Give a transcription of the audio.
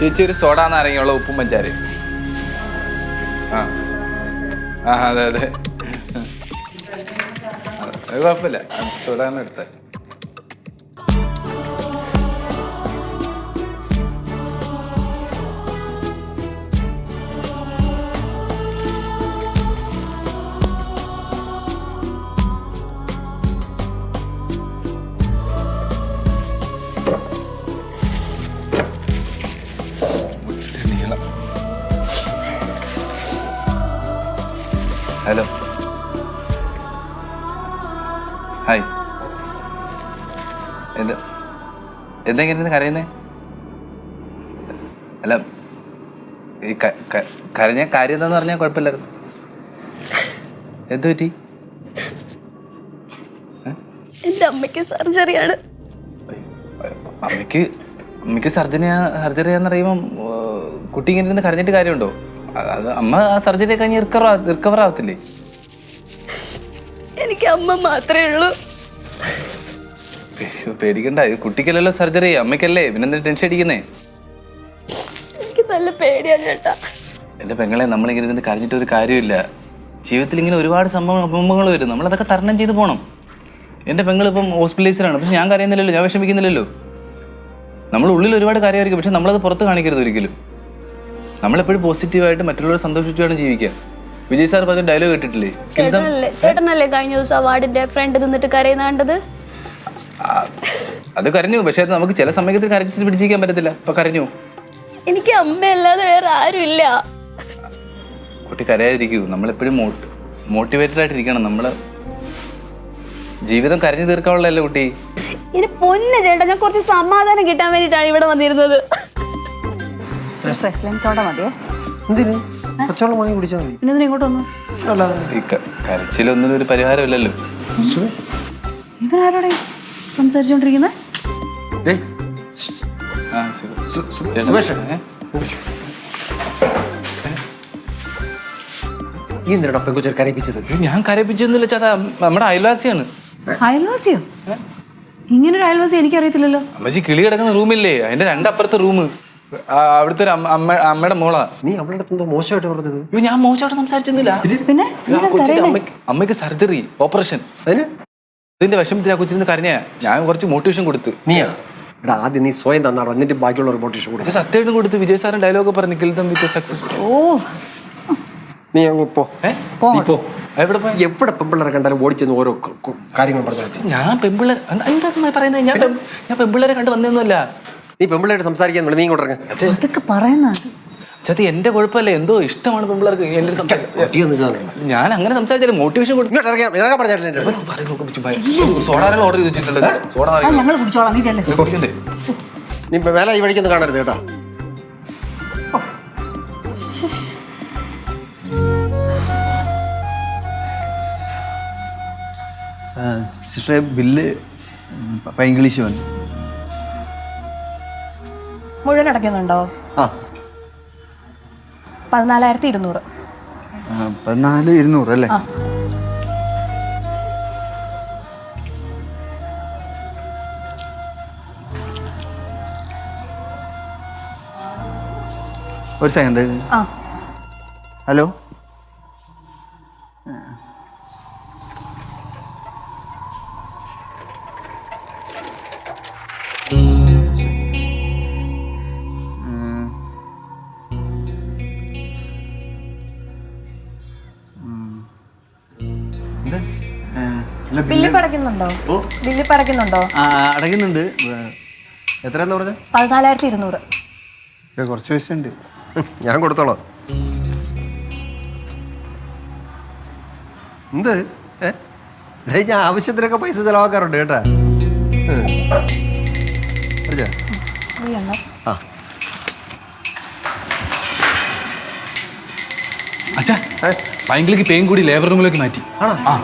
ചേച്ചി ഒരു സോഡ നാരങ്ങയുള്ള ഉപ്പും പഞ്ചാരി ആ. ആ അതെ അതെ. അത് കുഴപ്പമില്ല. സോഡാണ് എടുത്ത. ഹലോ. ഹായ്. എന്താ എന്തെങ്കിലും കരയുന്നേ? അല്ല ഈ കരഞ്ഞ കാര്യം എന്താന്ന് പറഞ്ഞാൽ കുഴപ്പമില്ലായിരുന്നു. എന്ത് പറ്റി? എന്റെ അമ്മയ്ക്ക് സർജറിയാണ് അമ്മയ്ക്ക് അമ്മയ്ക്ക് സർജറി സർജറി എന്ന് പറയുമ്പം കുട്ടി ഇങ്ങനെ ഇരുന്ന് കരഞ്ഞിട്ട് കാര്യമുണ്ടോ? അത് അമ്മ ആ സർജറി കഴിഞ്ഞ് റിക്കവർ റിക്കവർ ആവത്തില്ലേ? എനിക്ക് അമ്മ മാത്രമേ ഉള്ളൂ. പേടിക്കണ്ട. ഇത് കുട്ടിക്കല്ലല്ലോ സർജറി. അമ്മയ്ക്കല്ലേ. പിന്നെന്താ ടെൻഷൻ അടിക്കുന്നേ? എനിക്ക് നല്ല പേടിയാ ചേട്ടാ. എന്റെ പെങ്ങളെ നമ്മളിങ്ങനെ ഇരുന്ന് കരഞ്ഞിട്ട് ഒരു കാര്യമില്ല. ജീവിതത്തിൽ ഇങ്ങനെ ഒരുപാട് സംഭവം സംഭവങ്ങൾ വരും. നമ്മൾ അതൊക്കെ തരണം ചെയ്ത് പോകണം എന്റെ പെങ്ങൾ ഇപ്പം ഹോസ്പിറ്റലൈസിലാണ് പക്ഷെ ഞാൻ കരയുന്നില്ലല്ലോ. ഞാൻ വിഷമിക്കുന്നില്ലല്ലോ. നമ്മൾ ഉള്ളിൽ ഒരുപാട് കാര്യമായിരിക്കും. പക്ഷെ നമ്മളത് പുറത്ത് കാണിക്കരുത് ഒരിക്കലും. നമ്മളെപ്പോഴും പോസിറ്റീവായിട്ട് മറ്റുള്ളവരെ സന്തോഷിച്ചാണ് ജീവിക്കുക വിജയ് സാർ പറഞ്ഞ ഡയലോഗ് കേട്ടിട്ടില്ലേ? ചേട്ടനല്ലേ ചേട്ടനല്ലേ കഴിഞ്ഞ ദിവസം അവാർഡിന്റെ ഫ്രണ്ട് നിന്നിട്ട് കരയുന്ന കണ്ടത്? അത് കരഞ്ഞു. പക്ഷേ നമുക്ക് ചില സമയത്ത് കരച്ചിട്ട് പിടിച്ചിരിക്കാൻ പറ്റത്തില്ല. അപ്പൊ കരഞ്ഞു. എനിക്ക് അമ്മയല്ലാതെ വേറെ ആരും ഇല്ല കുട്ടി കരയാതിരിക്കൂ. നമ്മളെപ്പോഴും മോട്ടിവേറ്റഡ് ആയിട്ടിരിക്കണം. നമ്മൾ ജീവിതം കരഞ്ഞു തീർക്കാനുള്ളതല്ലേ കുട്ടി. ഇനി പൊന്നെ ചേട്ടാ ഞാൻ കുറച്ച് സമാധാനം കിട്ടാൻ വേണ്ടിയിട്ടാണ് ഇവിടെ വന്നിരുന്നത്. ഫ്രഷ് ലൈം സോഡ മതിയേ. എന്തിന്? പച്ചവെള്ളം വാങ്ങി കുടിച്ചാൽ മതി. പിന്നെ ഇതിന് ഇങ്ങോട്ട് വന്നു കരച്ചിലൊന്നും ഒരു പരിഹാരമില്ലല്ലോ. ഇവരാരോടെ സംസാരിച്ചോണ്ടിരിക്കുന്നത്? ഈ എന്തിനാ പെങ്കുച്ചർ കരയിപ്പിച്ചത്? ഇത് ഞാൻ കരയിപ്പിച്ചൊന്നുമില്ല ചാ നമ്മുടെ അയൽവാസിയാണ്. അയൽവാസിയോ? ഇങ്ങനൊരു അയൽവാസി എനിക്കറിയത്തില്ലല്ലോ. അമ്മച്ചി കിളി കിടക്കുന്ന റൂമില്ലേ? അതിന്റെ രണ്ടപ്പുറത്തെ റൂം അവിടുത്തെ ഒരു അമ്മ അമ്മ അമ്മയുടെ മോളാ. നീ അവളുടെ അടുത്ത് എന്തോ മോശമായിട്ട് പറഞ്ഞത്? അയ്യോ ഞാൻ മോശമായിട്ട് സംസാരിച്ചൊന്നുമില്ല പിന്നെ? ആ കൊച്ചിന്റെ അമ്മയ്ക്ക് അമ്മയ്ക്ക് സർജറി ഓപ്പറേഷൻ. അതിന്? ഇതിന്റെ വിഷമത്തിൽ ആ കൊച്ചിരുന്ന് കരഞ്ഞാ. ഞാൻ കുറച്ച് മോട്ടിവേഷൻ കൊടുത്ത്. നീയാ? എടാ ആദ്യം നീ സ്വയം തന്നാണ് എന്നിട്ട് ബാക്കിയുള്ള റിപ്പോർട്ടേഷൻ ഇത് കൊടുത്തു സത്യമായിട്ടും കൊടുത്ത് വിജയ് സാറിന് ഡയലോഗ് പറഞ്ഞു കിൽ ദം വിത്ത് സക്സസ് ഓ. നീ അങ്ങ് പോ. ഏ? നീ പോ. എവിടെ പോയി? എവിടെ പെമ്പിള്ളേരെ കണ്ടാലും ഓടിച്ചെന്ന് ഓരോ കാര്യങ്ങൾ പറഞ്ഞു ഞാൻ പെമ്പിള്ളേർ എന്താ പറയുന്നത്? ഞാൻ പെം- ഞാൻ പെമ്പിള്ളേരെ കണ്ട് വന്നൊന്നുമല്ല നീ പെമ്പിള്ളേരായിട്ട് സംസാരിക്കാൻ നീ ഇങ്ങോട്ട് ഇറങ്ങ. ഇതൊക്കെ പറയുന്ന ചത്തി എന്റെ കുഴപ്പമല്ല. എന്തോ ഇഷ്ടമാണ് പെമ്പിള്ളേർക്ക് എന്റെ അടുത്ത് സംസാരിക്കാൻ. കുട്ടിയൊന്നും ഇതാണ്. ഞാൻ അങ്ങനെ സംസാരിച്ചാലും മോട്ടിവേഷൻ കൊടുക്കും. ഇങ്ങോട്ട് പറഞ്ഞിട്ടില്ല ഓർഡർ ചെയ്ത് വെച്ചിട്ടുണ്ട് സോഡ ഞങ്ങൾ കുടിച്ചോളാം നീ ചെല്ല്. കുടിക്കണ്ടേ? നീ ഇപ്പൊ മേലെ ഈ വഴിക്കൊന്നും കാണരുത് കേട്ടോ. സിസ്റ്ററെ ബില്ല് ഇംഗ്ലീഷ് വന്നു മുഴുവൻ അടയ്ക്കുന്നുണ്ടോ? ആ. പതിനാലായിരത്തി ഇരുന്നൂറ് ആ, പതിനാല് ഇരുന്നൂറ് അല്ലേ? ആ. ഒരു സെക്കൻഡ് ആ. ഹലോ ബില്ല് ബില്ല് പടയ്ക്കുന്നുണ്ടോ? ഓ. ബില്ല് പടയ്ക്കുന്നുണ്ടോ? ആ അടയ്ക്കുന്നുണ്ട്. എത്രയെന്ന് പറഞ്ഞ? പതിനാലായിരത്തി ഇരുന്നൂറ്. കുറച്ച് പൈസ ഉണ്ട് ഞാൻ കൊടുത്തോളാം. എന്ത്? ഏ? ഞാൻ ആവശ്യത്തിനൊക്കെ പൈസ ചെലവാക്കാറുണ്ട് കേട്ടാ. ആ. അച്ഛാ? ബാങ്കിലേക്ക് പേയും കൂടി ലേബർ റൂമിലേക്ക് മാറ്റി. ആണോ? ആ.